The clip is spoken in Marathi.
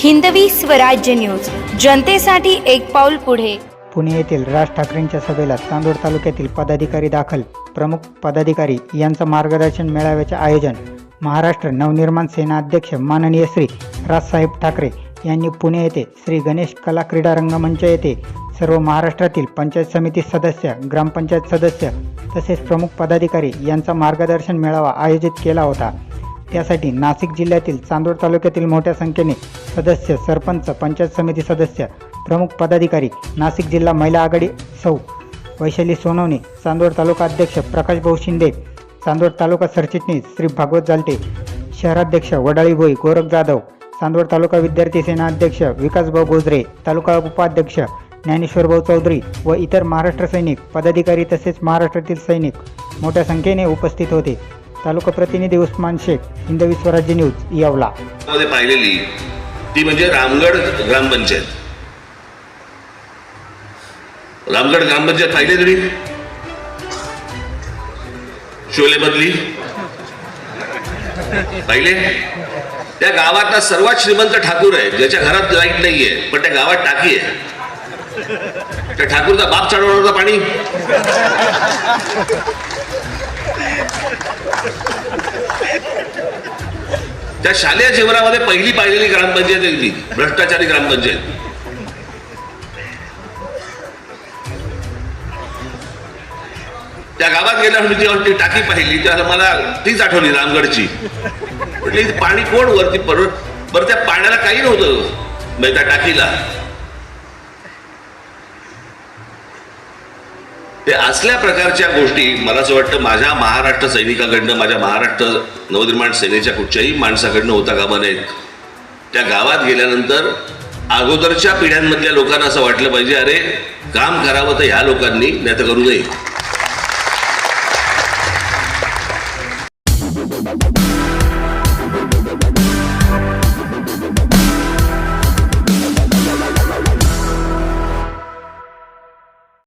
हिंदवी स्वराज्य न्यूज. जनतेसाठी एक पाऊल पुढे. पुणे येथील राज ठाकरेंच्या सभेला चांदोड तालुक्यातील पदाधिकारी दाखल. प्रमुख पदाधिकारी यांचं मार्गदर्शन मेळाव्याचे आयोजन. महाराष्ट्र नवनिर्माण सेना अध्यक्ष माननीय श्री राजसाहेब ठाकरे यांनी पुणे येथे श्री गणेश कला क्रीडा रंगमंच येथे सर्व महाराष्ट्रातील पंचायत समिती सदस्य ग्रामपंचायत सदस्य तसेच प्रमुख पदाधिकारी यांचा मार्गदर्शन मेळावा आयोजित केला होता. त्यासाठी नाशिक जिल्ह्यातील चांदोड तालुक्यातील मोठ्या संख्येने सदस्य सरपंच पंचायत समिती सदस्य प्रमुख पदाधिकारी नाशिक जिल्हा महिला आघाडी सौ वैशाली सोनवणे चांदोड तालुका अध्यक्ष प्रकाश भाऊ शिंदे चांदोड तालुका सरचिटणीस श्री भागवत जालटे शहराध्यक्ष वडाळी भोई गोरख जाधव चांदवड तालुका विद्यार्थी सेना अध्यक्ष विकासभाऊ गोजरे तालुका उपाध्यक्ष ज्ञानेश्वरभाऊ चौधरी व इतर महाराष्ट्र सैनिक पदाधिकारी तसेच महाराष्ट्रातील सैनिक मोठ्या संख्येने उपस्थित होते. तालुका प्रतिनिधी उस्मान शेख हिंदवी स्वराज्य न्यूज यावला. मध्ये पाहिलेली ती म्हणजे रामगड ग्रामपंचायत. रामगड ग्रामपंचायत पाहिले तुम्ही? शोले मधली पाहिले? त्या गावातला सर्वात श्रीमंत ठाकूर आहे ज्याच्या घरात लाइट नाहीये पण त्या गावात टाकी आहे. त्या ठाकूरचा बाप चढवणार होता पाणी. त्या शालेय जीवनामध्ये पहिली पाहिलेली ग्रामपंचायत आहे ती भ्रष्टाचारी ग्रामपंचायत. त्या गावात गेल्यावर मी जेव्हा ती टाकी पाहिली त्याला मला तीच आठवली रामगडची. म्हटली पाणी कोण वरती परत बरं त्या पाण्याला काही नव्हतं म्हणजे त्या टाकीला. ते असल्या प्रकारच्या गोष्टी मला असं वाटतं माझ्या महाराष्ट्र सैनिकाकडनं माझ्या महाराष्ट्र नवनिर्माण सेनेच्या कुठच्याही माणसाकडनं होता कामा नयेत त्या गावात गेल्यानंतर अगोदरच्या पिढ्यांमधल्या लोकांना असं वाटलं पाहिजे अरे काम करावं तर ह्या लोकांनी नाही तर करू नये.